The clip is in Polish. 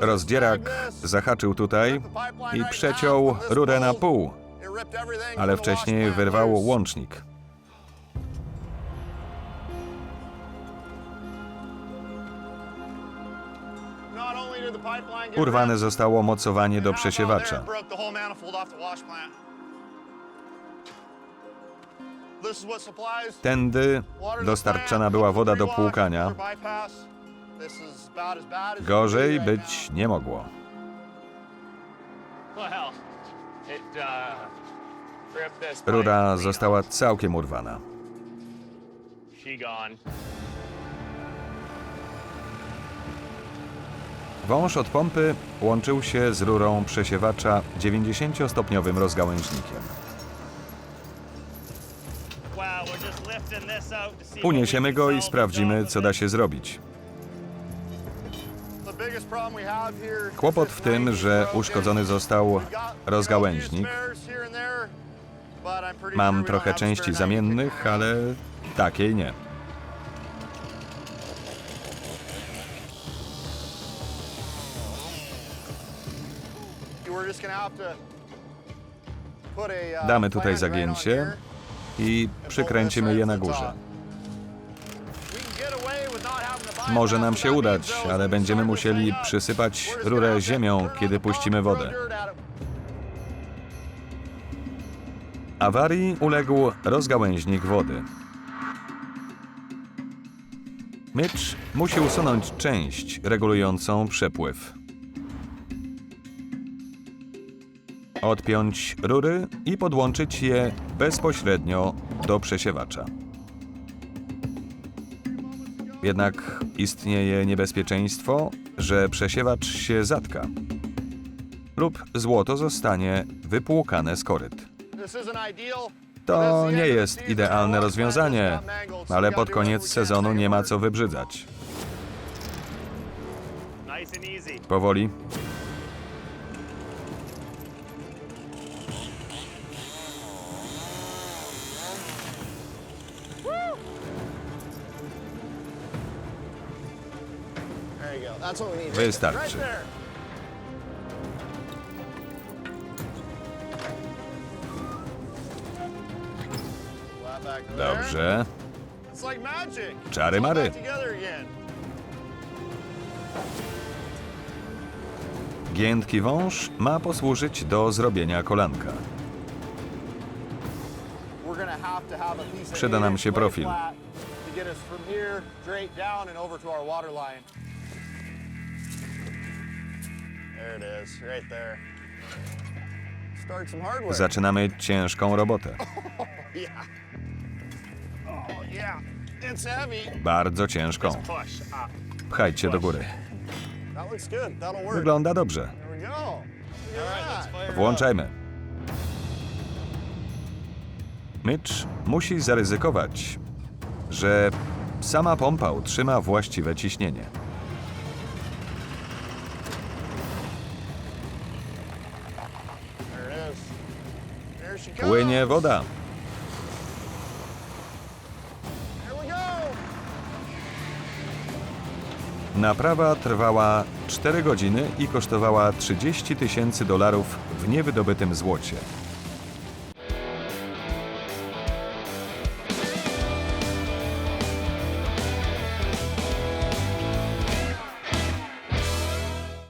Rozdzierak zahaczył tutaj i przeciął rurę na pół, ale wcześniej wyrwało łącznik. Urwane zostało mocowanie do przesiewacza. Tędy dostarczana była woda do płukania. Gorzej być nie mogło. Uh, Rura została całkiem urwana. Wąż od pompy łączył się z rurą przesiewacza 90-stopniowym rozgałęźnikiem. Uniesiemy go i sprawdzimy, co da się zrobić. Kłopot w tym, że broken. uszkodzony został rozgałęźnik. Mam trochę części spare 90 zamiennych, ale takiej nie. Uh, Damy tutaj zagięcie i przykręcimy je na górze. Może nam się udać, ale będziemy musieli przysypać rurę ziemią, kiedy puścimy wodę. Awarii uległ rozgałęźnik wody. Mitch musi usunąć część regulującą przepływ. Odpiąć rury i podłączyć je bezpośrednio do przesiewacza. Jednak istnieje niebezpieczeństwo, że przesiewacz się zatka lub złoto zostanie wypłukane z koryt. To nie jest idealne rozwiązanie, ale pod koniec sezonu nie ma co wybrzydzać. Powoli. Wystarczy. Dobrze. Czary mary. Giętki wąż ma posłużyć do zrobienia kolanka. Przyda nam się profil. Zaczynamy ciężką robotę. Oh heavy. Bardzo ciężką. Pchajcie do góry. Wygląda dobrze. Włączajmy. Mitch musi zaryzykować, że sama pompa utrzyma właściwe ciśnienie. Płynie woda. Naprawa trwała 4 godziny i kosztowała 30 tysięcy dolarów w niewydobytym złocie.